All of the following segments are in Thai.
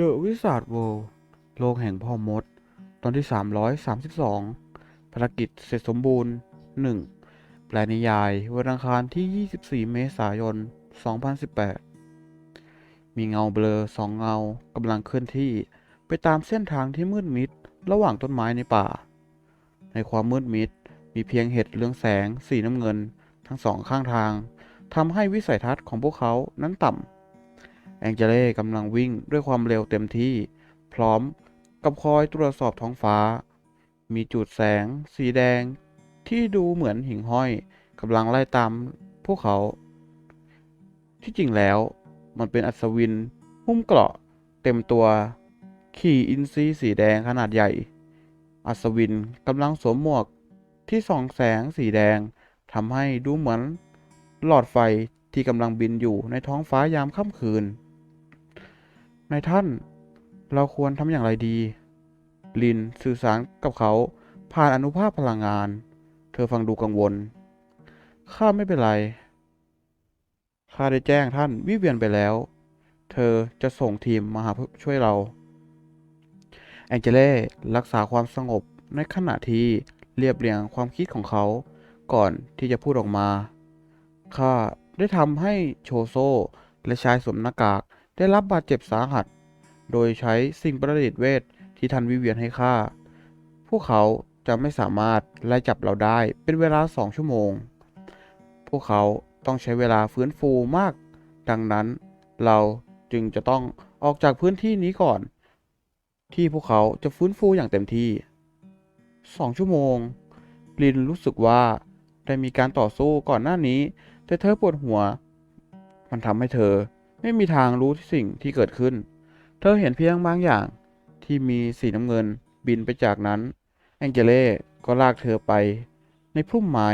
The Wizard World โลกแห่งพ่อมด ตอนที่ 332 ภารกิจเสร็จสมบูรณ์ 1. แปลนิยาย วันอังคารที่ 24 เมษายน 2018 มีเงาเบลอสองเงากำลังเคลื่อนที่ไปตามเส้นทางที่มืดมิด ระหว่างต้นไม้ในป่า ในความมืดมิด มีเพียงเห็ดเรืองแสง สีน้ำเงิน ทั้งสองข้างทางทำให้วิสัยทัศน์ของพวกเขานั้นต่ำ แองเจเล่กำลังวิ่งด้วยความเร็วเต็มที่ พร้อมกับคอยตรวจสอบท้องฟ้า มีจุดแสง สีแดง ที่ดูเหมือนหิ่งห้อยกำลังไล่ตามพวกเขา ที่จริงแล้ว มันเป็นอัศวิน หุ้มเกราะ เต็มตัว ขี่อินทรีสีแดงขนาดใหญ่ อัศวินกำลังสวมหมวกที่ส่องแสงสีแดงทำให้ดูเหมือน หลอดไฟที่กำลังบินอยู่ในท้องฟ้ายามค่ำคืน นายท่าน เราควรทำอย่างไรดี ลินสื่อสารกับเขาผ่านอนุภาพพลังงาน เธอฟังดูกังวล ข้าไม่เป็นไร ข้าได้แจ้งท่านวิเวียนไปแล้ว เธอจะส่งทีมมาหาช่วยเรา แองเจเล่รักษาความสงบในขณะที่เรียบเรียงความคิดของเขา ก่อนที่จะพูดออกมา ข้าได้ทำให้โชโซและชายสวมหน้ากาก ได้รับบาดเจ็บสาหัส โดยใช้สิ่งประดิษฐ์เวทที่ท่านวิเวียนให้ข้าพวกเขาจะไม่สามารถไล่จับเราได้เป็นเวลาสองชั่วโมง พวกเขาต้องใช้เวลาฟื้นฟูมาก ดังนั้นเราจึงจะต้องออกจากพื้นที่นี้ก่อน ที่พวกเขาจะฟื้นฟูอย่างเต็มที่สองชั่วโมง ลินรู้สึกว่าได้มีการต่อสู้ก่อนหน้านี้ แต่เธอปวดหัว มันทำให้เธอ ไม่มีทางรู้สิ่งที่เกิดขึ้น เธอเห็นเพียงบางอย่างที่มีสีน้ำเงินบินไปจากนั้น แองเจเล่ก็ลากเธอไปในพุ่มไม้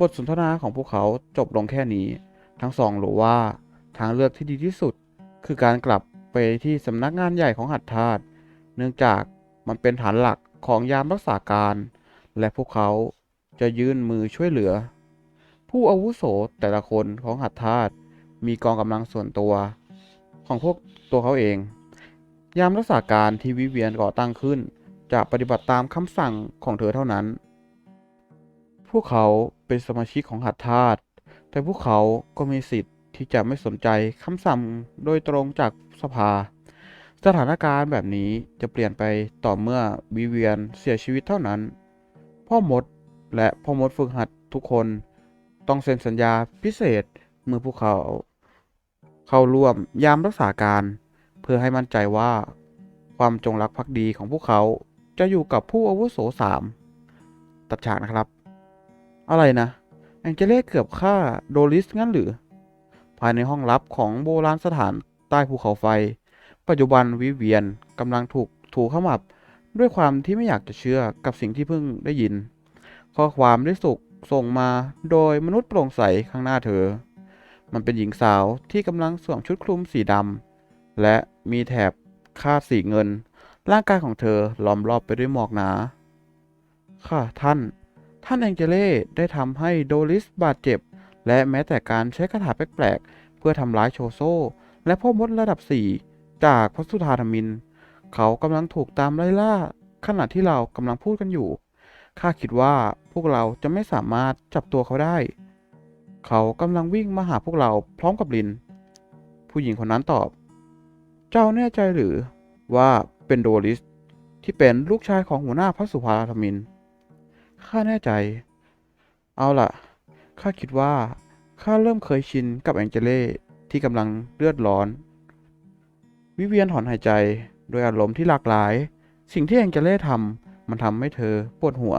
บทสนทนาของพวกเขาจบลงแค่นี้ ทั้งสองรู้ว่าทางเลือกที่ดีที่สุด คือการกลับไปที่สำนักงานใหญ่ของหัตถาตเนื่องจากมันเป็นฐานหลักของยามรักษาการ และพวกเขาจะยื่นมือช่วยเหลือ ผู้อาวุโสแต่ละคนของหัตถาต มีกองกำลังส่วนตัว ของพวกตัวเขาเอง ยามรักษาการที่วิเวียนก่อตั้งขึ้น จะปฏิบัติตามคำสั่งของเธอเท่านั้น พวกเขาเป็นสมาชิกของหัตถาตแต่พวกเขาก็มีสิทธิ์ที่จะไม่สนใจคำสั่งโดยตรงจากสภา สถานการณ์แบบนี้จะเปลี่ยนไปต่อเมื่อวิเวียนเสียชีวิตเท่านั้น พ่อมดและพ่อมดฝึกหัดทุกคน ต้องเซ็นสัญญาพิเศษเมื่อพวกเขา เข้าร่วมยามรักษาการ เพื่อให้มั่นใจว่า ความจงรักภักดีของพวกเขาจะอยู่กับผู้อาวุโสสามตัดฉากนะครับ อะไรนะ แองเจเล่เกือบฆ่าโดลิสงั้นหรือ ภายในห้องลับของโบราณสถานใต้ภูเขาไฟ ปัจจุบันวิเวียนกำลังถูกถูขมับด้วยความที่ไม่อยากจะเชื่อกับสิ่งที่เพิ่งได้ยิน ข้อความได้สุกส่งมาโดยมนุษย์โปร่งใสข้างหน้าเธอ มันเป็นหญิงสาวที่กำลังสวมชุดคลุมสีดำและมีแถบคาดสีเงิน ร่างกายของเธอล้อมรอบไปด้วยหมอกหนา ค่ะท่าน ท่านแองเจเล่ได้ทำให้โดลิสบาดเจ็บ และแม้แต่การใช้คาถาแปลกๆ เพื่อทำร้ายโชโซ และพ่อมดระดับ4จากพระสุธาธมิน เขากำลังถูกตามไล่ล่าขณะที่เรากำลังพูดกันอยู่ ข้าคิดว่าพวกเราจะไม่สามารถจับตัวเขาได้ เขากำลังวิ่งมาหาพวกเราพร้อมกับลิน ผู้หญิงคนนั้นตอบ เจ้าแน่ใจหรือว่าเป็นโดลิส ที่เป็นลูกชายของหัวหน้าพระสุภาธมิน ข้าแน่ใจ เอาล่ะ ข้าคิดว่า ข้าเริ่มเคยชินกับแองเจเล่ที่กำลังเลือดร้อน วิเวียนถอนหายใจโดยอารมณ์ที่หลากหลาย สิ่งที่แองเจเล่ทำมันทำให้เธอปวดหัว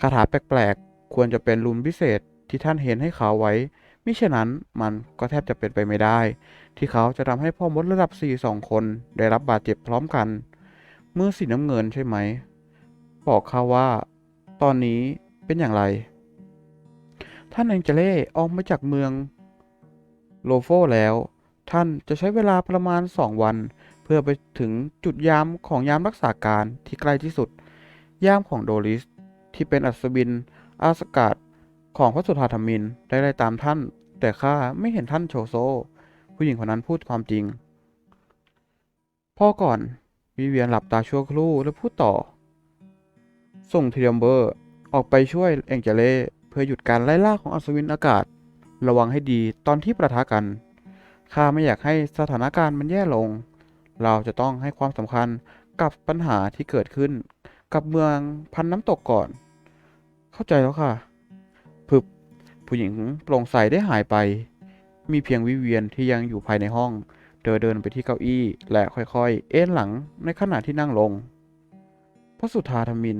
คาถาแปลกๆ ควรจะเป็นรุนพิเศษ ที่ท่านเห็นให้เขาไว้ มิฉะนั้นมันก็แทบจะเป็นไปไม่ได้ ที่เขาจะทำให้พ่อมดระดับ4สองคนได้รับบาดเจ็บพร้อมกัน มือสีน้ำเงินใช่ไหม บอกข้าว่า ตอนนี้เป็นอย่างไร ท่านแองเจเล่ออกมาจากเมืองโลโฟแล้ว ท่านจะใช้เวลาประมาณ 2 วัน เพื่อไปถึงจุดยามของยามรักษาการที่ใกล้ที่สุด ยามของโดลิส ที่เป็นอัศวินอาสกาด ของพระสุธาธมินได้ไล่ตามท่าน แต่ข้าไม่เห็นท่านโชโซ ผู้หญิงคนนั้นพูดความจริง พ่อก่อนวิเวียนหลับตาชั่วครู่แล้วพูดต่อ ส่งเทียมเบอร์ออกไปช่วยแองเจเล่เพื่อหยุดการไล่ล่าของอัศวินอากาศ ระวังให้ดีตอนที่ประทะกันข้าไม่อยากให้สถานการณ์มันแย่ลง เราจะต้องให้ความสำคัญกับปัญหาที่เกิดขึ้น กับเมืองพันน้ำตกก่อน เข้าใจแล้วค่ะ ผู้หญิงโปร่งใสได้หายไป มีเพียงวิเวียนที่ยังอยู่ภายในห้อง เธอเดินไปที่เก้าอี้ และค่อยๆ เอ็นหลังในขณะที่นั่งลง พระสุธาธมิน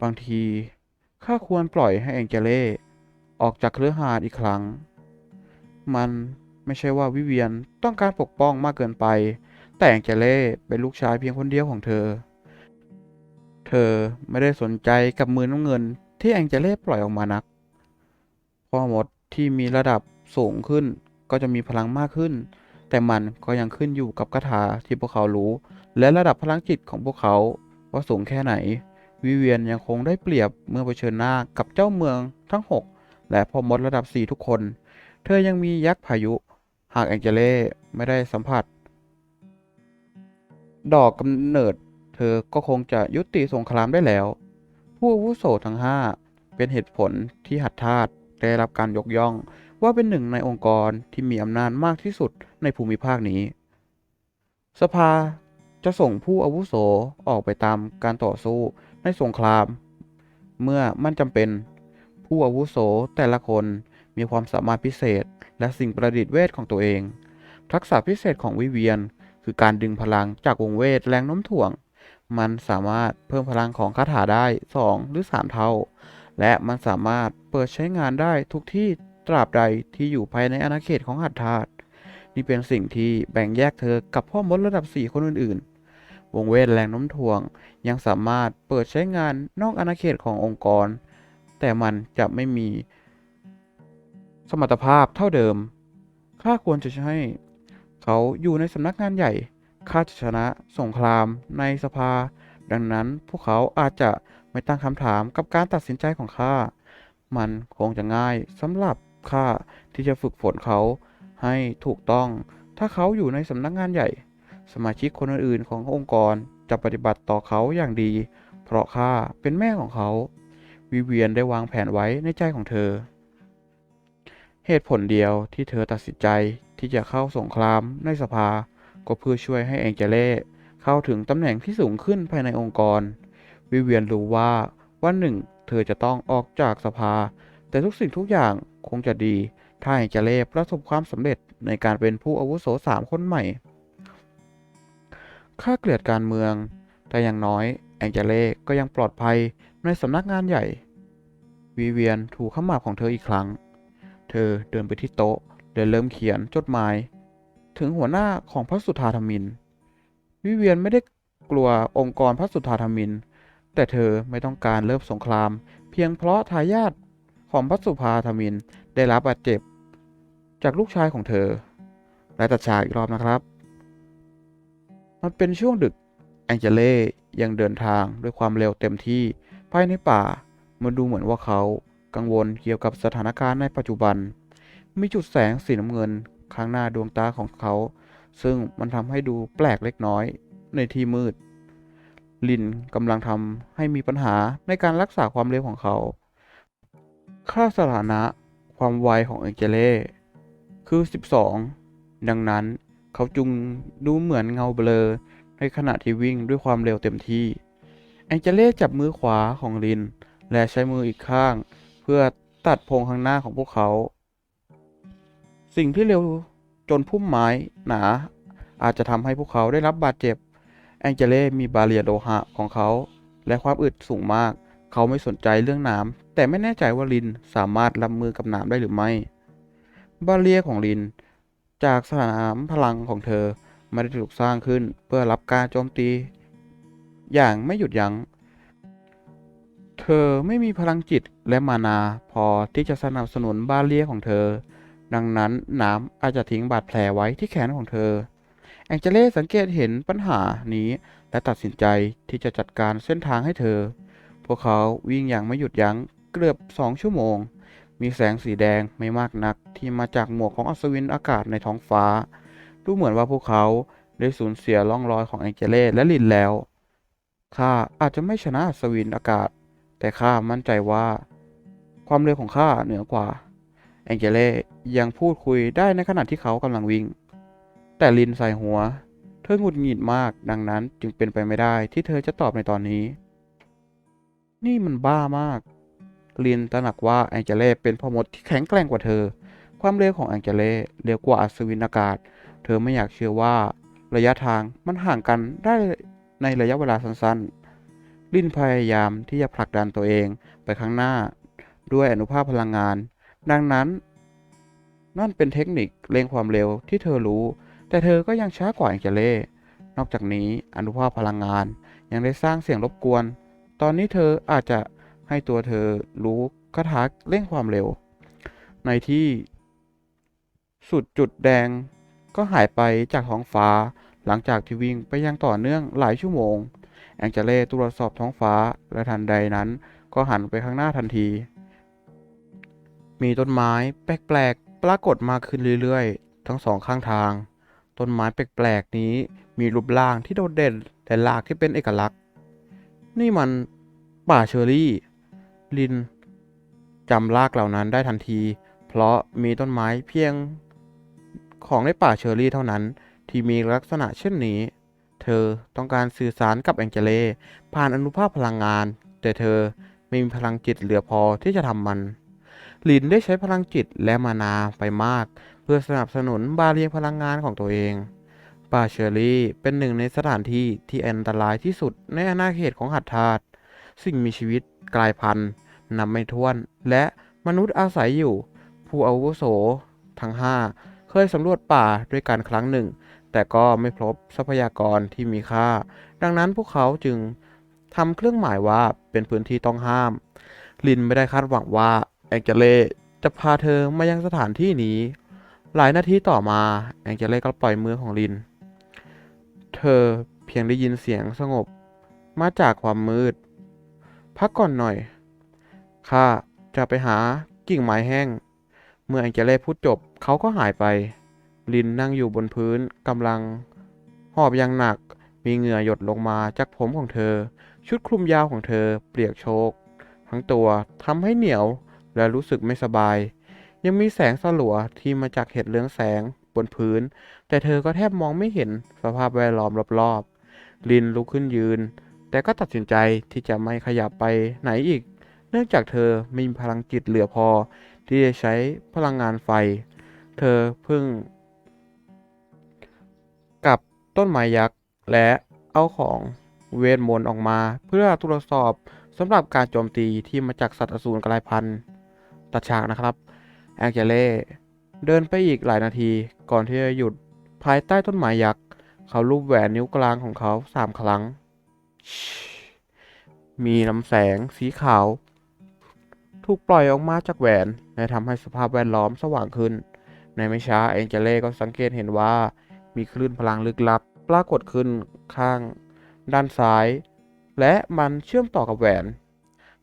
บางทีข้าควรปล่อยให้แองเจเล่ออกจากเครือหาดอีกครั้ง มันไม่ใช่ว่าวิเวียนต้องการปกป้องมากเกินไป แต่แองเจเล่เป็นลูกชายเพียงคนเดียวของเธอ เธอไม่ได้สนใจกับมือน้ำเงินที่แองเจเล่ปล่อยออกมานัก พ่อมดที่มีระดับสูงขึ้น ก็จะมีพลังมากขึ้น แต่มันก็ยังขึ้นอยู่กับคาถาที่พวกเขารู้ และระดับพลังจิตของพวกเขาว่าสูงแค่ไหน วิเวียนยังคงได้เปรียบเมื่อเผชิญหน้ากับเจ้าเมืองทั้ง 6 และพ่อมดระดับ 4 ทุกคน เธอยังมียักษ์พายุ หากแองเจเล่ไม่ได้สัมผัส ดอกกำเนิด เธอก็คงจะยุติสงครามได้แล้ว ผู้วุโสทั้ง 5 เป็นเหตุผลที่หัดทาส ได้รับการยกย่อง ว่าเป็นหนึ่งในองค์กรที่มีอำนาจมากที่สุดในภูมิภาคนี้ สภาจะส่งผู้อาวุโสออกไปตามการต่อสู้ในสงคราม เมื่อมันจำเป็นผู้อาวุโสแต่ละคนมีความสามารถพิเศษ และสิ่งประดิษฐ์เวทของตัวเอง ทักษะพิเศษของวิเวียน คือการดึงพลังจากวงเวทแรงโน้มถ่วง มันสามารถเพิ่มพลังของคาถาได้ 2 หรือ 3 เท่า และมันสามารถเปิดใช้งานได้ทุกที่ตราบใดที่อยู่ภายในอาณาเขตของหัตถาตนี่เป็นสิ่งที่แบ่งแยกเธอกับพ่อมดระดับ 4 คนอื่นๆ วงเวทแรงโน้มถ่วงยังสามารถเปิดใช้งานนอกอาณาเขตขององค์กร แต่มันจะไม่มี สมรรถภาพเท่าเดิม ข้าควรจะให้ เขาอยู่ในสำนักงานใหญ่ ข้าจะชนะสงครามในสภา ดังนั้นพวกเขาอาจจะ ไม่ตั้งคำถามกับการตัดสินใจของข้า มันคงจะง่ายสำหรับข้าที่จะฝึกฝนเขาให้ถูกต้อง ถ้าเขาอยู่ในสำนักงานใหญ่ สมาชิกคนอื่นๆขององค์กรจะปฏิบัติต่อเขาอย่างดี เพราะข้าเป็นแม่ของเขา วิเวียนได้วางแผนไว้ในใจของเธอ เหตุผลเดียวที่เธอตัดสินใจที่จะเข้าสงครามในสภา ก็เพื่อช่วยให้แองเจเล่เข้าถึงตำแหน่งที่สูงขึ้นภายในองค์กร วิเวียนรู้ว่าวันหนึ่ง เธอจะต้องออกจากสภา แต่ทุกสิ่งทุกอย่างคงจะดี ถ้าแองเจเล่ประสบความสำเร็จในการเป็นผู้อาวุโสสามคนใหม่ข้าเกลียดการเมือง แต่อย่างน้อยแองเจเล่ก็ยังปลอดภัยในสำนักงานใหญ่ วิเวียนถูขมับของเธออีกครั้ง เธอเดินไปที่โต๊ะและเริ่มเขียนจดหมาย ถึงหัวหน้าของพระสุธาธมิน วิเวียนไม่ได้กลัวองค์กรพระสุธาธมิน แต่เธอไม่ต้องการเริ่มสงคราม เพียงเพราะทายาทของพระสุภาธมินได้รับบาดเจ็บ จากลูกชายของเธอ และตัดฉากอีกรอบนะครับ มันเป็นช่วงดึกแองเจเล่ยังเดินทางด้วยความเร็วเต็มที่ภายในป่า มันดูเหมือนว่าเขากังวลเกี่ยวกับสถานการณ์ในปัจจุบัน มีจุดแสงสีน้ำเงินข้างหน้าดวงตาของเขา ซึ่งมันทำให้ดูแปลกเล็กน้อยในที่มืด ลินกำลังทำให้มีปัญหาในการรักษาความเร็วของเขา ค่าสถานะความไวของแอเจเล่คือ 12 ดังนั้นเขาจึงดูเหมือนเงาเบลอ ในขณะที่วิ่งด้วยความเร็วเต็มที่แองเจเล่จับมือขวาของลิน และใช้มืออีกข้าง เพื่อตัดพงข้างหน้าของพวกเขา สิ่งที่เร็วจนพุ่มไม้หนาอาจจะทำให้พวกเขาได้รับบาดเจ็บ แองเจเล่มีบาเรียโลหะของเขา และความอึดสูงมาก เขาไม่สนใจเรื่องน้ำแต่ไม่แน่ใจว่าลินสามารถรับมือกับน้ำได้หรือไม่ บาเรียของลิน จากสนามพลังของเธอไม่ได้ถูกสร้างขึ้นเพื่อรับการโจมตี อย่างไม่หยุดยัง้ง เธอไม่มีพลังจิตและมานาพอที่จะสนับสนุนบาเรียของเธอ ดังนั้นน้ำอาจจะทิ้งบาดแผลไว้ที่แขนของเธอ แองเจเล่สังเกตเห็นปัญหานี้และตัดสินใจที่จะจัดการเส้นทางให้เธอ พวกเขาวิ่งอย่างไม่หยุดยั้งเกือบสองชั่วโมง มีแสงสีแดงไม่มากนักที่มาจากหมวกของอัศวินอากาศในท้องฟ้า ดูเหมือนว่าพวกเขาได้สูญเสียร่องรอยของแองเจเล่และลินแล้ว ข้าอาจจะไม่ชนะอัศวินอากาศ แต่ข้ามั่นใจว่า ความเร็วของข้าเหนือกว่า แองเจเล่ยังพูดคุยได้ในขณะที่เขากำลังวิ่ง แต่ลินใส่หัว เธอหงุดหงิดมากดังนั้นจึงเป็นไปไม่ได้ที่เธอจะตอบในตอนนี้ นี่มันบ้ามาก ลินตระหนักว่าแองเจเล่เป็นพ่อมดที่แข็งแกร่งกว่าเธอ ความเร็วของแองเจเล่เร็วกว่าอัศวินอากาศ เธอไม่อยากเชื่อว่า ระยะทางมันห่างกันได้ในระยะเวลาสั้นๆ ลินพยายามที่จะผลักดันตัวเองไปข้างหน้า ด้วยอนุภาคพลังงาน ดังนั้น นั่นเป็นเทคนิคเร่งความเร็วที่เธอรู้ แต่เธอก็ยังช้ากว่าแองเจเล่นอกจากนี้อนุภาคพลังงาน ยังได้สร้างเสียงรบกวน ตอนนี้เธออาจจะให้ตัวเธอรู้คาถาเร่งความเร็ว ในที่สุดจุดแดงก็หายไปจากท้องฟ้า หลังจากที่วิ่งไปอยังต่อเนื่องหลายชั่วโมง แองเจเล่ตรวจสอบท้องฟ้าและทันใดนั้นก็หันไปข้างหน้าทันที มีต้นไม้แปลกๆปรากฏมาขึ้นเรื่อยๆ ทั้งสองข้างทาง ต้นไม้แปลกๆนี้มีรูปร่างที่โดดเด่นแต่รากที่เป็นเอกลักษณ์ นี่มันป่าเชอรี่ ลินจำรากเหล่านั้นได้ทันที เพราะมีต้นไม้เพียงของในป่าเชอรี่เท่านั้นที่มีลักษณะเช่นนี้ เธอต้องการสื่อสารกับแองเจเล่ผ่านอนุภาคพลังงาน แต่เธอไม่มีพลังจิตเหลือพอที่จะทำมัน ลินได้ใช้พลังจิตและมานาไปมาก เพื่อสนับสนุนบาเรียงพลังงานของตัวเอง ป่าเชอรี่เป็นหนึ่งในสถานที่ที่อันตรายที่สุดในอาณาเขตของหัตถาตสิ่งมีชีวิตกลายพันธุ์นับไม่ถ้วน และมนุษย์อาศัยอยู่ ผู้อาวุโส ทั้งห้าเคยสำรวจป่าด้วยกันครั้งหนึ่ง แต่ก็ไม่พบทรัพยากรที่มีค่า ดังนั้นพวกเขาจึงทำเครื่องหมายว่าเป็นพื้นที่ต้องห้าม ลินไม่ได้คาดหวังว่าแองเจเล่จะพาเธอมายังสถานที่นี้ หลายนาทีต่อมาแองเจเล่ก็ปล่อยมือของลิน เธอเพียงได้ยินเสียงสงบมาจากความมืด พักก่อนหน่อย ข้าจะไปหากิ่งไม้แห้ง เมื่อแองเจเล่พูดจบเขาก็หายไป ลินนั่งอยู่บนพื้นกำลัง หอบอย่างหนัก มีเหงื่อหยดลงมาจากผมของเธอ ชุดคลุมยาวของเธอเปียกโชก ทั้งตัวทำให้เหนียวและรู้สึกไม่สบาย ยังมีแสงสลัวที่มาจากเห็ดเรืองแสงบนพื้น แต่เธอก็แทบมองไม่เห็นสภาพแวดล้อมรอบๆ ลินลุกขึ้นยืน แต่ก็ตัดสินใจที่จะไม่ขยับไปไหนอีก เนื่องจากเธอไม่มีพลังจิตเหลือพอ ที่จะใช้พลังงานไฟ เธอเพิ่ง กับต้นไม้ยักษ์และเอาของเวทมนต์ออกมา เพื่อตรวจสอบสำหรับการโจมตีที่มาจากสัตว์อสูรกลายพันธุ์ตัดฉากนะครับ แองเจเล่เดินไปอีกหลายนาทีก่อนที่จะหยุดภายใต้ต้นไม้ยักษ์ เขาลูบแหวนนิ้วกลางของเขาสามครั้ง มีลำแสงสีขาว ถูกปล่อยออกมาจากแหวนและทำให้สภาพแวดล้อมสว่างขึ้น ในไม่ช้าแองเจเล่ก็สังเกตเห็นว่ามีคลื่นพลังลึกลับ ปรากฏขึ้นข้าง ด้านซ้าย และมันเชื่อมต่อกับแหวน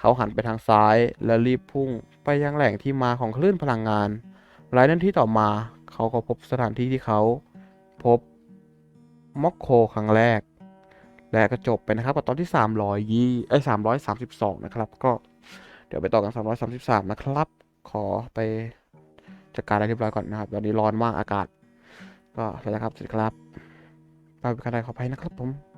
เขาหันไปทางซ้าย และรีบพุ่งไปยังแหล่งที่มาของคลื่นพลังงาน หลายนาทีต่อมา เขาก็พบสถานที่ที่เขา พบม็อกโคครั้งแรก และก็จบไปนะครับกับตอนที่ 300ยี่ไอ้332 นะครับ ก็เดี๋ยวไปต่อกัน 333 นะครับ ขอไปจัดการอะไรเรียบร้อยก่อนนะครับ ตอนนี้ร้อนมากอากาศ ก็สวัสดีครับสวัสดีครับไปเป็นการใดขออภัยนะครับผม